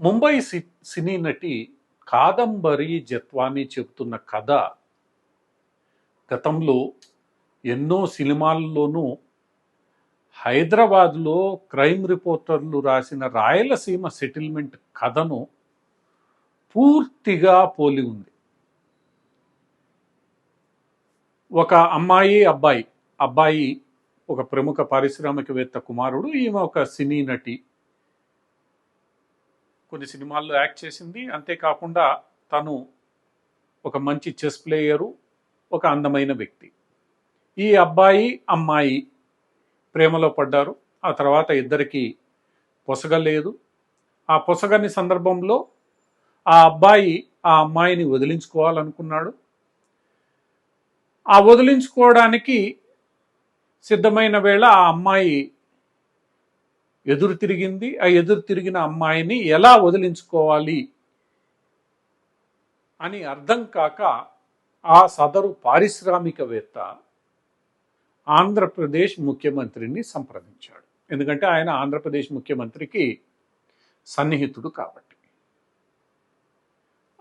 Mumbai C- సినీ నటి కాదంబరి జత్వాని చెబుతున్న కథ గతంలో ఎన్నో సినిమాల్లోనూ హైదరాబాద్లో క్రైమ్ రిపోర్టర్లు రాసిన రాయలసీమ సెటిల్మెంట్ కథను పూర్తిగా పోలి ఉంది. ఒక అమ్మాయి అబ్బాయి అబ్బాయి ఒక ప్రముఖ పారిశ్రామికవేత్త కుమారుడు ఈమె ఒక సినీ నటి. కొన్ని సినిమాల్లో యాక్ట్ చేసింది. అంతేకాకుండా తను ఒక మంచి చెస్ ప్లేయరు ఒక అందమైన వ్యక్తి. ఈ అబ్బాయి అమ్మాయి ప్రేమలో పడ్డారు. ఆ తర్వాత ఇద్దరికి పొసగలేదు ఆ పొసగని సందర్భంలో ఆ అబ్బాయి ఆ అమ్మాయిని వదిలించుకోవాలనుకున్నాడు. ఆ వదిలించుకోవడానికి సిద్ధమైన వేళ ఆ అమ్మాయి ఎదురు తిరిగింది. ఆ ఎదురు తిరిగిన అమ్మాయిని ఎలా వదిలించుకోవాలి అని అర్థం కాక ఆ సదరు పారిశ్రామికవేత్త ఆంధ్రప్రదేశ్ ముఖ్యమంత్రిని సంప్రదించాడు. ఎందుకంటే ఆయన ఆంధ్రప్రదేశ్ ముఖ్యమంత్రికి సన్నిహితుడు కాబట్టి.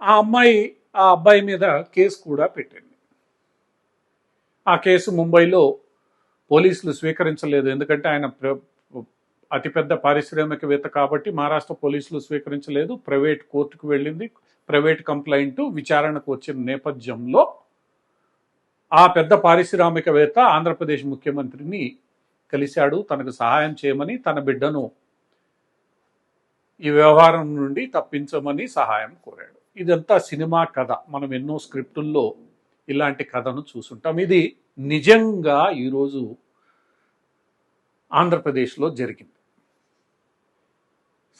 ఆ అమ్మాయి ఆ అబ్బాయి మీద కేసు కూడా పెట్టింది. ఆ కేసు ముంబైలో పోలీసులు స్వీకరించలేదు. ఎందుకంటే ఆయన అతిపెద్ద పారిశ్రామికవేత్త కాబట్టి మహారాష్ట్ర పోలీసులు స్వీకరించలేదు. ప్రైవేట్ కోర్టుకు వెళ్ళింది. ప్రైవేట్ కంప్లైంట్ విచారణకు వచ్చిన నేపథ్యంలో ఆ పెద్ద పారిశ్రామికవేత్త ఆంధ్రప్రదేశ్ ముఖ్యమంత్రిని కలిశాడు. తనకు సహాయం చేయమని తన బిడ్డను ఈ వ్యవహారం నుండి తప్పించమని సహాయం కోరాడు. ఇదంతా సినిమా కథ. మనం ఎన్నో స్క్రిప్టుల్లో ఇలాంటి కథను చూసుంటాం. ఇది నిజంగా ఈరోజు ఆంధ్రప్రదేశ్లో జరిగింది.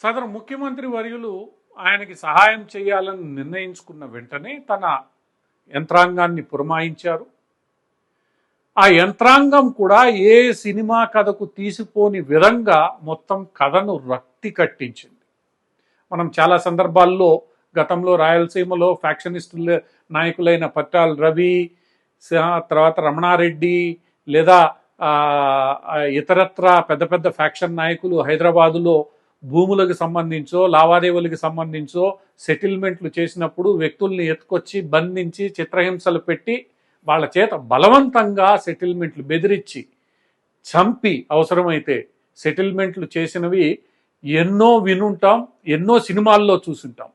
సదరు ముఖ్యమంత్రి వర్యులు ఆయనకి సహాయం చేయాలని నిర్ణయించుకున్న వెంటనే తన యంత్రాంగాన్ని పురమాయించారు. ఆ యంత్రాంగం కూడా ఏ సినిమా కథకు తీసిపోని విధంగా మొత్తం కథను రక్తి కట్టించింది. మనం చాలా సందర్భాల్లో గతంలో రాయలసీమలో ఫ్యాక్షనిస్టుల నాయకులైన పట్టాల రవి తర్వాత రమణారెడ్డి లేదా ఇతరత్ర పెద్ద పెద్ద ఫ్యాక్షన్ నాయకులు హైదరాబాదులో భూములకు సంబంధించో లావాదేవీలకు సంబంధించో సెటిల్మెంట్లు చేసినప్పుడు వ్యక్తుల్ని ఎత్తుకొచ్చి బంధించి చిత్రహింసలు పెట్టి వాళ్ళ చేత బలవంతంగా సెటిల్మెంట్లు బెదిరించి చంపి అవసరమైతే సెటిల్మెంట్లు చేసినవి ఎన్నో వినుంటాం ఎన్నో సినిమాల్లో చూసుంటాం.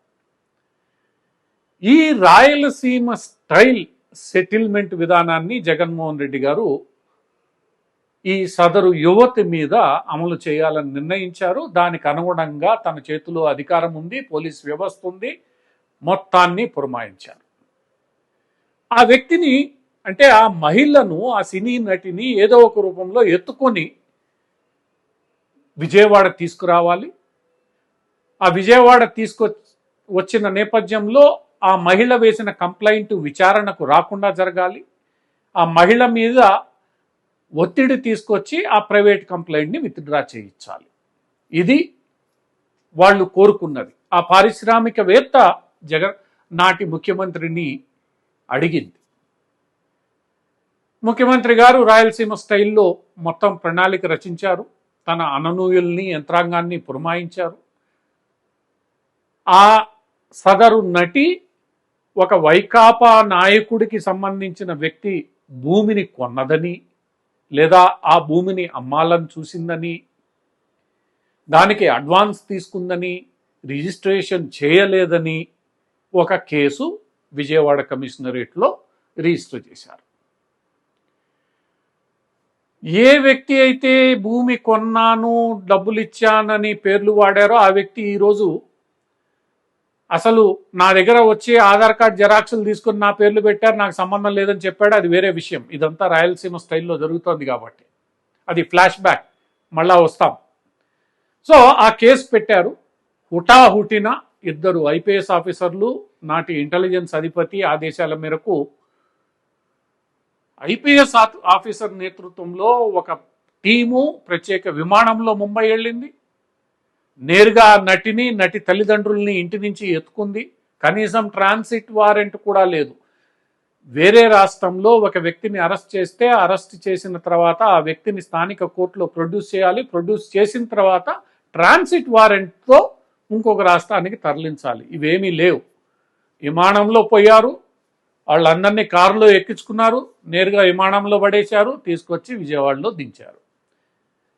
ఈ రాయలసీమ స్టైల్ సెటిల్మెంట్ విధానాన్ని జగన్మోహన్ రెడ్డి గారు ఈ సదరు యువతి మీద అమలు చేయాలని నిర్ణయించారు. దానికి అనుగుణంగా తన చేతిలో అధికారం ఉంది పోలీస్ వ్యవస్థ ఉంది మొత్తాన్ని పురమాయించారు. ఆ వ్యక్తిని అంటే ఆ మహిళను ఆ సినీ నటిని ఏదో ఒక రూపంలో ఎత్తుకొని విజయవాడ తీసుకురావాలి. ఆ విజయవాడ తీసుకొ వచ్చిన నేపథ్యంలో ఆ మహిళ వేసిన కంప్లైంట్ విచారణకు రాకుండా జరగాలి. ఆ మహిళ మీద ఒత్తిడి తీసుకొచ్చి ఆ ప్రైవేట్ కంప్లైంట్ని విత్డ్రా చేయించాలి. ఇది వాళ్ళు కోరుకున్నది. ఆ పారిశ్రామికవేత్త జగన్ నాటి ముఖ్యమంత్రిని అడిగింది. ముఖ్యమంత్రి గారు రాయలసీమ స్టైల్లో మొత్తం ప్రణాళిక రచించారు. తన అననూయుల్ని యంత్రాంగాన్ని పురమాయించారు. ఆ సదరు నటి ఒక వైకాపా నాయకుడికి సంబంధించిన వ్యక్తి భూమిని కొన్నదని లేదా ఆ భూమిని అమ్మాలని చూసిందని దానికి అడ్వాన్స్ తీసుకుందని రిజిస్ట్రేషన్ చేయలేదని ఒక కేసు విజయవాడ కమిషనరేట్లో రిజిస్టర్ చేశారు. ఏ వ్యక్తి అయితే భూమి కొన్నాను డబ్బులు ఇచ్చానని పేర్లు వాడారో ఆ వ్యక్తి ఈరోజు అసలు నా దగ్గర వచ్చి ఆధార్ కార్డ్ జెరాక్స్లు తీసుకుని నా పేర్లు పెట్టారు నాకు సంబంధం లేదని చెప్పాడు అది వేరే విషయం. ఇదంతా రాయలసీమ స్టైల్లో జరుగుతోంది కాబట్టి. అది ఫ్లాష్ బ్యాక్. మళ్ళా వస్తాం. సో ఆ కేసు పెట్టారు. హుటాహుటిన ఇద్దరు ఐపీఎస్ ఆఫీసర్లు నాటి ఇంటెలిజెన్స్ అధిపతి ఆదేశాల మేరకు ఐపీఎస్ ఆఫీసర్ నేతృత్వంలో ఒక టీము ప్రత్యేక విమానంలో ముంబై వెళ్ళింది. నేరుగా నటిని నటి తల్లిదండ్రుల్ని ఇంటి నుంచి ఎత్తుకుంది. కనీసం ట్రాన్సిట్ వారెంట్ కూడా లేదు. వేరే రాష్ట్రంలో ఒక వ్యక్తిని అరెస్ట్ చేస్తే అరెస్ట్ చేసిన తర్వాత ఆ వ్యక్తిని స్థానిక కోర్టులో ప్రొడ్యూస్ చేయాలి. ప్రొడ్యూస్ చేసిన తర్వాత ట్రాన్సిట్ వారెంట్తో ఇంకొక రాష్ట్రానికి తరలించాలి. ఇవేమీ లేవు. విమానంలో పోయారు. వాళ్ళందరినీ కారులో ఎక్కించుకున్నారు. నేరుగా విమానంలో పడేశారు. తీసుకొచ్చి విజయవాడలో దించారు.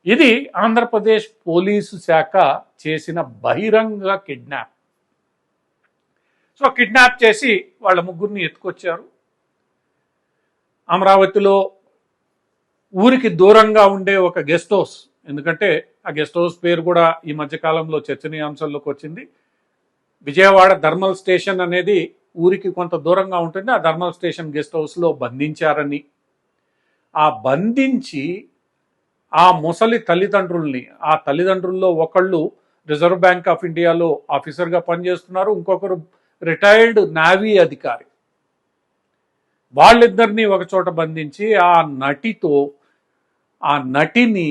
ఇది ఆంధ్రప్రదేశ్ పోలీసు శాఖ చేసిన బహిరంగ కిడ్నాప్. సో కిడ్నాప్ చేసి వాళ్ళ ముగ్గురిని ఎత్తుకొచ్చారు. అమరావతిలో ఊరికి దూరంగా ఉండే ఒక గెస్ట్ హౌస్ ఎందుకంటే ఆ గెస్ట్ హౌస్ పేరు కూడా ఈ మధ్యకాలంలో చర్చనీయాంశంలోకి వచ్చింది. విజయవాడ థర్మల్ స్టేషన్ అనేది ఊరికి కొంత దూరంగా ఉంటుంది. ఆ థర్మల్ స్టేషన్ గెస్ట్ హౌస్లో బంధించారని. ఆ బంధించి ఆ ముసలి తల్లిదండ్రుల్ని ఆ తల్లిదండ్రుల్లో ఒకళ్ళు రిజర్వ్ బ్యాంక్ ఆఫ్ ఇండియాలో ఆఫీసర్గా పనిచేస్తున్నారు ఇంకొకరు రిటైర్డ్ నావీ అధికారి. వాళ్ళిద్దరినీ ఒకచోట బంధించి ఆ నటితో ఆ నటిని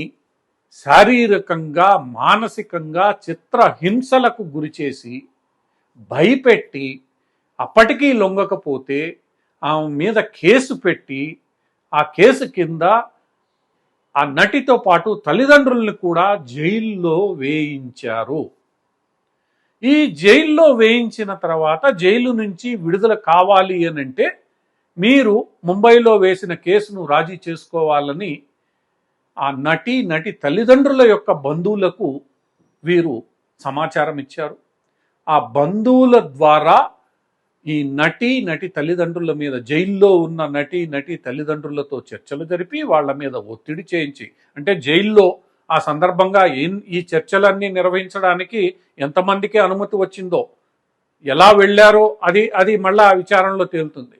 శారీరకంగా మానసికంగా చిత్రహింసలకు గురిచేసి భయపెట్టి అప్పటికీ లొంగకపోతే ఆమె మీద కేసు పెట్టి ఆ కేసు కింద ఆ నటితో పాటు తల్లిదండ్రుల్ని కూడా జైల్లో వేయించారు. ఈ జైల్లో వేయించిన తర్వాత జైలు నుంచి విడుదల కావాలి అని అంటే మీరు ముంబైలో వేసిన కేసును రాజీ చేసుకోవాలని ఆ నటి నటి తల్లిదండ్రుల యొక్క బంధువులకు వీరు సమాచారం ఇచ్చారు. ఆ బంధువుల ద్వారా ఈ నటి నటి తల్లిదండ్రుల మీద జైల్లో ఉన్న నటి నటి తల్లిదండ్రులతో చర్చలు జరిపి వాళ్ళ మీద ఒత్తిడి చేయించి అంటే జైల్లో ఆ సందర్భంగా ఈ చర్చలన్నీ నిర్వహించడానికి ఎంతమందికి అనుమతి వచ్చిందో ఎలా వెళ్ళారో అది అది మళ్ళీ ఆ విచారణలో తేలుతుంది.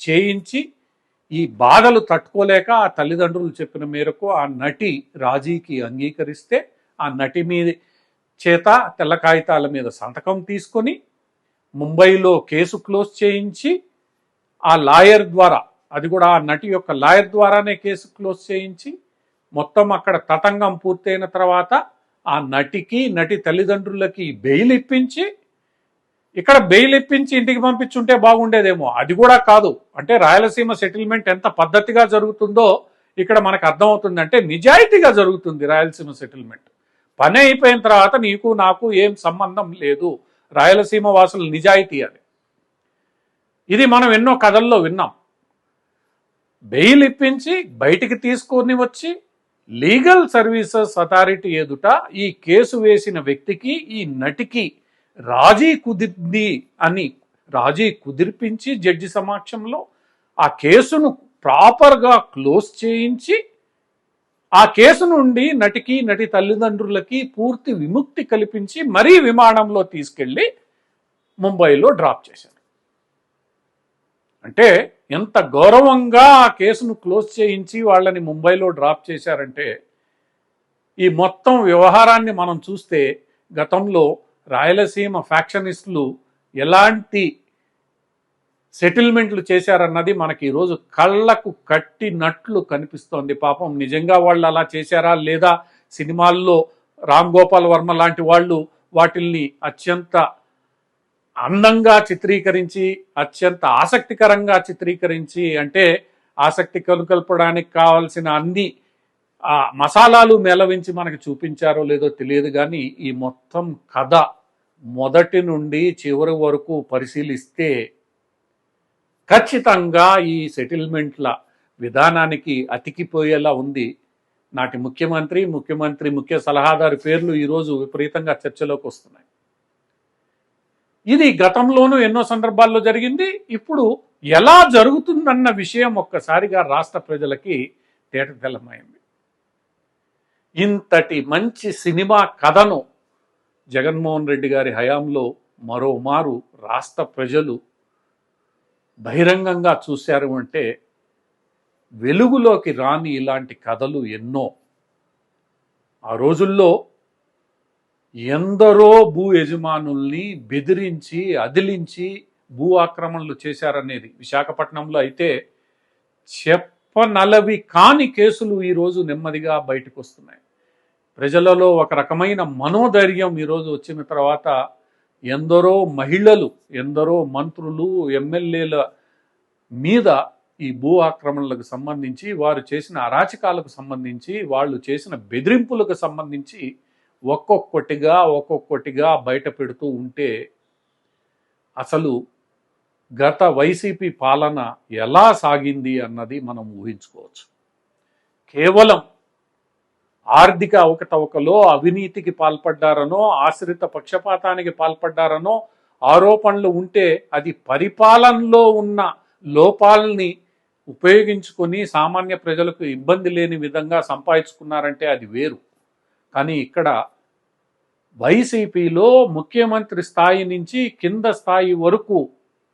చేయించి ఈ బాధలు తట్టుకోలేక ఆ తల్లిదండ్రులు చెప్పిన మేరకు ఆ నటి రాజీకి అంగీకరిస్తే ఆ నటి మీద చేత తెల్ల కాగితాల మీద సంతకం తీసుకొని ముంబైలో కేసు క్లోజ్ చేయించి ఆ లాయర్ ద్వారా అది కూడా ఆ నటి యొక్క లాయర్ ద్వారానే కేసు క్లోజ్ చేయించి మొత్తం అక్కడ తతంగం పూర్తయిన తర్వాత ఆ నటికి నటి తల్లిదండ్రులకి బెయిల్ ఇప్పించి ఇక్కడ బెయిల్ ఇప్పించి ఇంటికి పంపించుంటే బాగుండేదేమో. అది కూడా కాదు. అంటే రాయలసీమ సెటిల్మెంట్ ఎంత పద్ధతిగా జరుగుతుందో ఇక్కడ మనకు అర్థమవుతుంది అంటే నిజాయితీగా జరుగుతుంది రాయలసీమ సెటిల్మెంట్. పని అయిపోయిన తర్వాత నీకు నాకు ఏం సంబంధం లేదు. రాయలసీమ వాసుల నిజాయితీ అది. ఇది మనం ఎన్నో కథల్లో విన్నాం. బెయిల్ ఇప్పించి బయటికి తీసుకొని వచ్చి లీగల్ సర్వీసెస్ అథారిటీ ఎదుట ఈ కేసు వేసిన వ్యక్తికి ఈ నటికి రాజీ కుదిరింది అని రాజీ కుదిర్పించి జడ్జి సమక్షంలో ఆ కేసును ప్రాపర్గా క్లోజ్ చేయించి ఆ కేసు నుండి నటికి నటి తల్లిదండ్రులకి పూర్తి విముక్తి కల్పించి మరీ విమానంలో తీసుకెళ్ళి ముంబైలో డ్రాప్ చేశారు. అంటే ఎంత గౌరవంగా ఆ కేసును క్లోజ్ చేయించి వాళ్ళని ముంబైలో డ్రాప్ చేశారంటే ఈ మొత్తం వ్యవహారాన్ని మనం చూస్తే గతంలో రాయలసీమ ఫ్యాక్షనిస్టులు ఎలాంటి సెటిల్మెంట్లు చేశారన్నది మనకి ఈరోజు కళ్ళకు కట్టినట్లు కనిపిస్తోంది. పాపం నిజంగా వాళ్ళు అలా చేశారా లేదా సినిమాల్లో రామ్ గోపాల్ వర్మ లాంటి వాళ్ళు వాటిల్ని అత్యంత అందంగా చిత్రీకరించి అత్యంత ఆసక్తికరంగా చిత్రీకరించి అంటే ఆసక్తి కలుకల్పడానికి కావాల్సిన అన్ని ఆ మసాలాలు మెలవించి మనకి చూపించారో లేదో తెలియదు కానీ ఈ మొత్తం కథ మొదటి నుండి చివరి వరకు పరిశీలిస్తే ఖచ్చితంగా ఈ సెటిల్మెంట్ల విధానానికి అతికిపోయేలా ఉంది. నాటి ముఖ్యమంత్రి ముఖ్యమంత్రి ముఖ్య సలహాదారు పేర్లు ఈరోజు విపరీతంగా చర్చలోకి వస్తున్నాయి. ఇది గతంలోనూ ఎన్నో సందర్భాల్లో జరిగింది. ఇప్పుడు ఎలా జరుగుతుందన్న విషయం ఒక్కసారిగా రాష్ట్ర ప్రజలకి తేటతెల్లమైంది ఇంతటి మంచి సినిమా కథను జగన్మోహన్ రెడ్డి గారి హయాంలో మరోమారు రాష్ట్ర ప్రజలు బహిరంగంగా చూశారు అంటే వెలుగులోకి రాని ఇలాంటి కథలు ఎన్నో. ఆ రోజుల్లో ఎందరో భూ యజమానుల్ని బెదిరించి అదిలించి భూ ఆక్రమణలు చేశారనేది. విశాఖపట్నంలో అయితే చెప్పనలవి కాని కేసులు ఈరోజు నెమ్మదిగా బయటకు వస్తున్నాయి ప్రజలలో ఒక రకమైన మనోధైర్యం ఈరోజు వచ్చిన తర్వాత ఎందరో మహిళలు ఎందరో మంత్రులు ఎమ్మెల్యేల మీద ఈ భూ ఆక్రమణలకు సంబంధించి వారు చేసిన అరాచకాలకు సంబంధించి వాళ్ళు చేసిన బెదిరింపులకు సంబంధించి ఒక్కొక్కటిగా ఒక్కొక్కటిగా బయట పెడుతూ ఉంటే అసలు గత వైసీపీ పాలన ఎలా సాగింది అన్నది మనం ఊహించుకోవచ్చు. కేవలం ఆర్థిక అవకతవకలో అవినీతికి పాల్పడ్డారనో ఆశ్రిత పక్షపాతానికి పాల్పడ్డారనో ఆరోపణలు ఉంటే అది పరిపాలనలో ఉన్న లోపాలని ఉపయోగించుకొని సామాన్య ప్రజలకు ఇబ్బంది లేని విధంగా సంపాదించుకున్నారంటే అది వేరు. కానీ ఇక్కడ వైసీపీలో ముఖ్యమంత్రి స్థాయి నుంచి కింద స్థాయి వరకు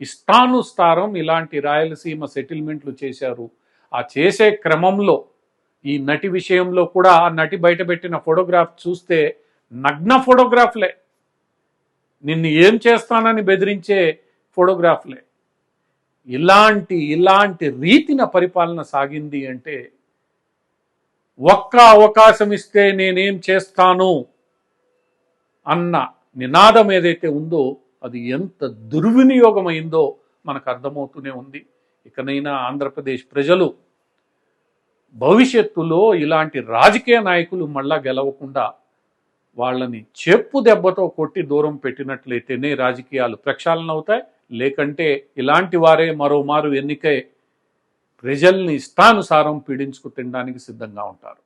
ఇష్టానుసారం ఇలాంటి రాయలసీమ సెటిల్మెంట్లు చేశారు. ఆ చేసే క్రమంలో ఈ నటి విషయంలో కూడా ఆ నటి బయటపెట్టిన ఫోటోగ్రాఫ్ చూస్తే నగ్న ఫోటోగ్రాఫ్లే. నిన్ను ఏం చేస్తానని బెదిరించే ఫోటోగ్రాఫ్లే. ఇలాంటి ఇలాంటి రీతిన పరిపాలన సాగింది అంటే ఒక్క అవకాశం ఇస్తే నేనేం చేస్తాను అన్న నినాదం ఏదైతే ఉందో అది ఎంత దుర్వినియోగమైందో మనకు అర్థమవుతూనే ఉంది. ఇకనైనా ఆంధ్రప్రదేశ్ ప్రజలు భవిష్యత్తులో ఇలాంటి రాజకీయ నాయకులు మళ్ళా గెలవకుండా వాళ్ళని చెప్పు దెబ్బతో కొట్టి దూరం పెట్టినట్లయితేనే రాజకీయాలు ప్రక్షాళన అవుతాయి. లేకంటే ఇలాంటి వారే మరోమారు ఎన్నికై ప్రజల్ని ఇష్టానుసారం పీడించుకు తినడానికి సిద్ధంగా ఉంటారు.